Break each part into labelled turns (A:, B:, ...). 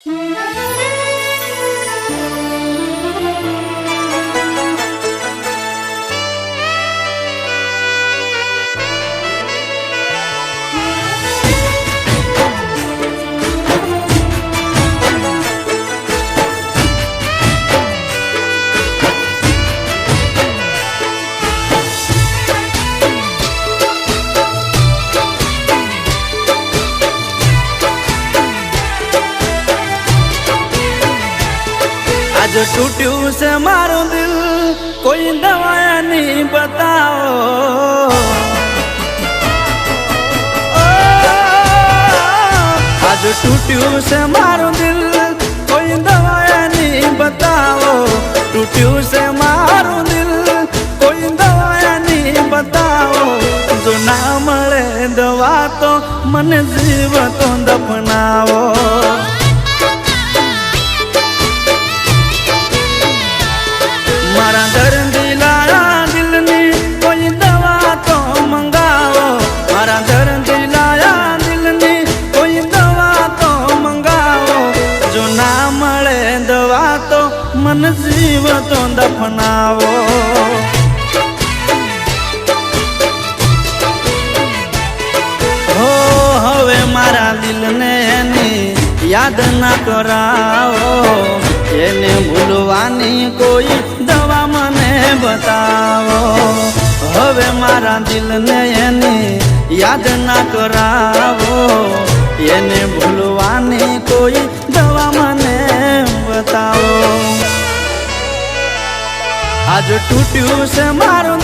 A: Thank you. આજ તૂટ્યું છે મારું દિલ. કોઈ દવા નહીં બતાવો. આજ તૂટ્યું છે મારું દિલ. કોઈ દવા નહીં બતાવો. તૂટ્યું છે મારું દિલ. કોઈ દવા નહીં બતાવો. જો ના મળે દવા તો મને જીવ તો દફનાવો. યાદ કરાવો. એને ભૂલવાની કોઈ દવા મને બતાવો. હવે મારા દિલને એની યાદ ના કરાવો. એને ભૂલવાની કોઈ દવા મને બતાવો. આજ તૂટ્યું છે મારું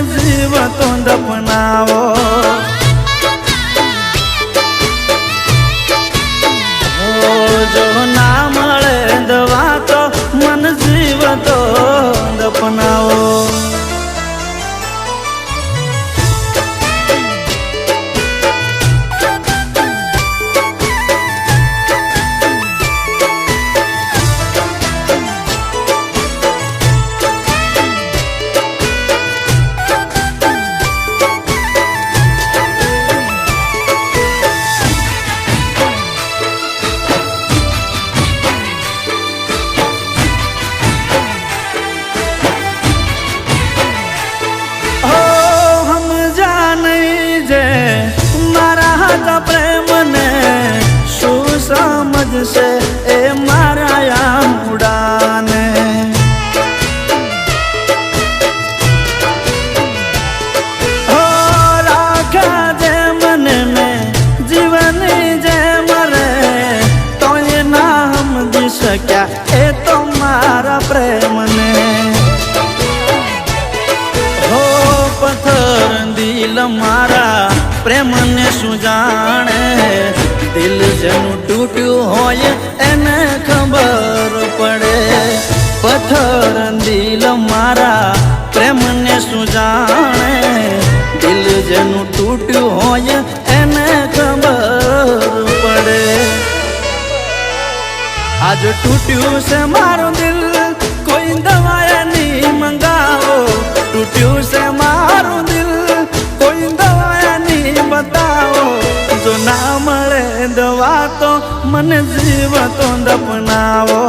A: જીવ તો દફનાવો. તૂટ્યું હોય એને ખબર પડે. આજ તૂટ્યું છે મારું દિલ, કોઈ દવા નહીં મંગાવો. તૂટ્યું છે મારું દિલ, કોઈ દવા નહીં બતાવો. જો ના મળે દવા તો મને જીવ તો દફનાવો.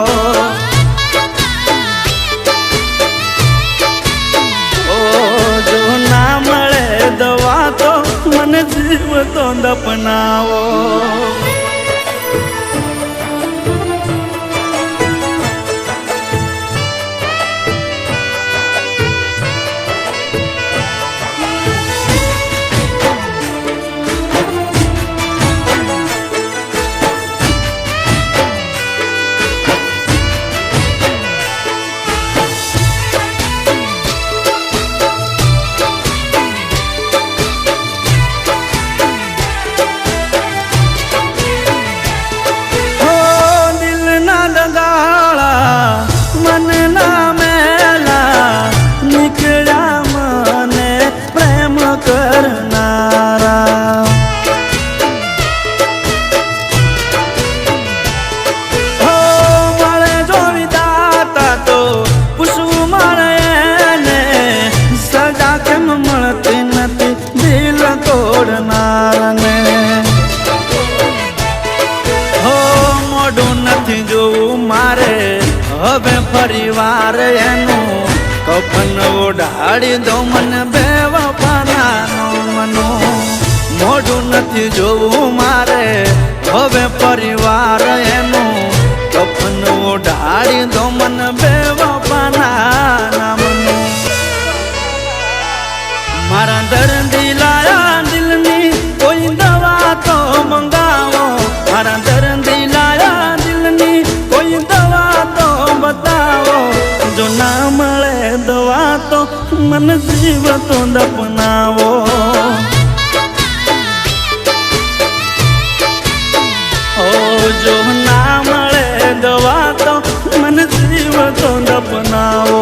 A: તો દપનાવો નથી જોવું મારે. હવે પરિવાર એનું કફન ઓઢાડી દો મને બે વફાના મનો મોઢું નથી જોવું મારે. હવે પરિવાર એનું કફન ઓઢાડી દો મને બે વફાના મારા દરદી જો ના મળે દવા તો મન જીવ તો દપનાવો ઓ, જો ના મળે દવા તો મન જીવ તો દપનાવો